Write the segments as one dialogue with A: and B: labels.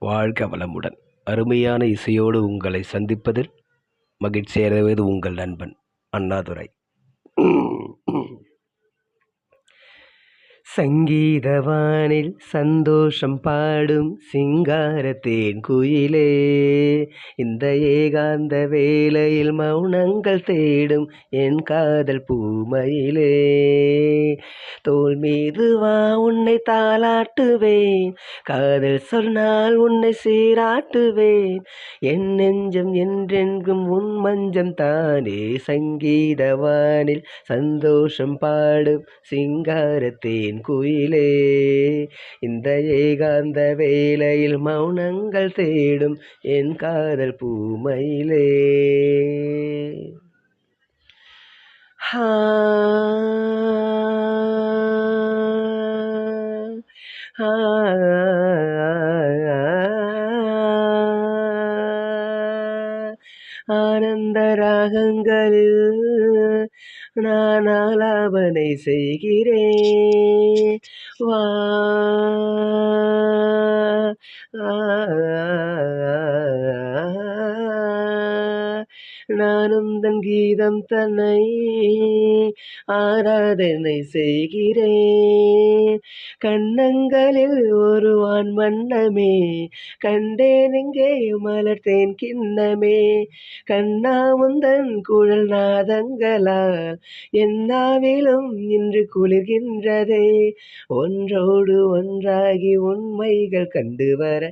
A: வாழ்க வளமுடன். அருமையான இசையோடு உங்களை சந்திப்பதில் மகிழ்ச்சி அடைவது உங்கள் நண்பன் அண்ணாதுரை. சங்கீதவானில் சந்தோஷம் பாடும் சிங்காரத்தேன் குயிலே. இந்த ஏகாந்த வேளையில் மௌனங்கள் தேடும் என் காதல் பூமையிலே. தோல் மீது வா உன்னை தாளாட்டுவேன். காதல் சொன்னால் உன்னை சீராட்டுவேன். என் நெஞ்சம் என்றென்கும் உன் மஞ்சம் தானே. சங்கீதவானில் சந்தோஷம் பாடும் சிங்காரத்தேன் குயிலே. இந்த ஏகாந்த வேலையில் மௌனங்கள் தேடும் என் காதல் பூமையிலே. ஹா. ஹா ஆனந்த ராகங்களில் நான் ஆலாபனை செய்கிறேன். வா நானும் தன் கீதம் தன்னை ஆராதனை செய்கிறேன். கண்ணங்களில் ஒரு வான் வண்ணமே கண்டேன் இங்கே மலர்த்தேன் கிண்ணமே. கண்ணாமுந்தன் குழல் நாதங்களால் என்னாவிலும் இன்று குளிர்கின்றதே. ஒன்றோடு ஒன்றாகி உண்மைகள் கண்டு வர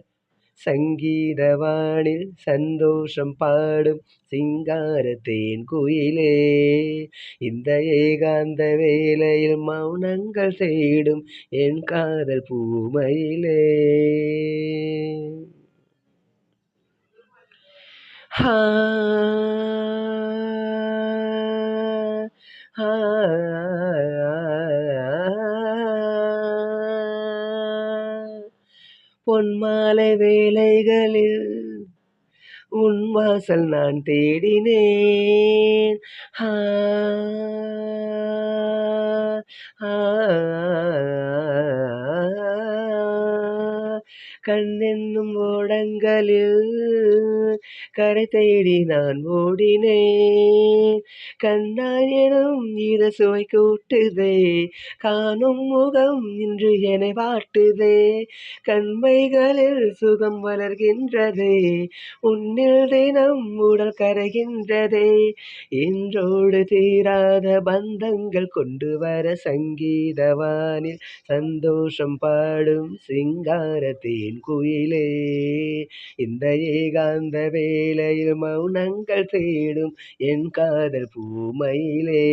A: சங்கீதவானில் சந்தோஷம் பாடும் சிங்காரத்தேன் குயிலே. இந்த ஏகாந்த வேலையில் மௌனங்கள் தேடும் என் காதல் பூமையிலே. ஹா. பொன்மாலை வேலைகளில் உன் வாசல் நான் தேடினேன். ஆ கண்ணென்னும் ஓடங்களில் கரை தேடி நான் ஓடினேன். கண்ணால் எனும் இத சுவை கூட்டுதே காணும் முகம் இன்று என்னை வாட்டுதே. கண்மைகளில் சுகம் வளர்கின்றதே உன்னில் தினம் உடல் கரைகின்றதே. என்றோடு தீராத பந்தங்கள் கொண்டு வர சங்கீதவானில் சந்தோஷம் பாடும் சிங்காரத்தேன். குயிலே. இந்த ஏகாந்த வேலையில் மௌனங்கள் தேடும் என் காதல் பூமையிலே.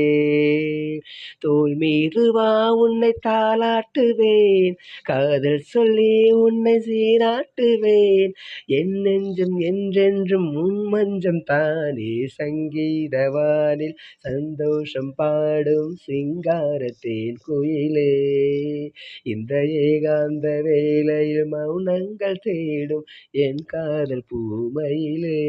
A: தோல் மீது வா உன்னை தாளாட்டுவேன். காதல் சொல்லி உன்னை சீராட்டுவேன். என் நெஞ்சம் என்றென்றும் உன் மஞ்சம் தானே. சங்கீதவானில் சந்தோஷம் பாடும் சிங்காரத்தேன் குயிலே. இந்த ஏகாந்த வேலையில் மௌன மௌனங்கள் தேடும் என் காதல் பூமையிலே.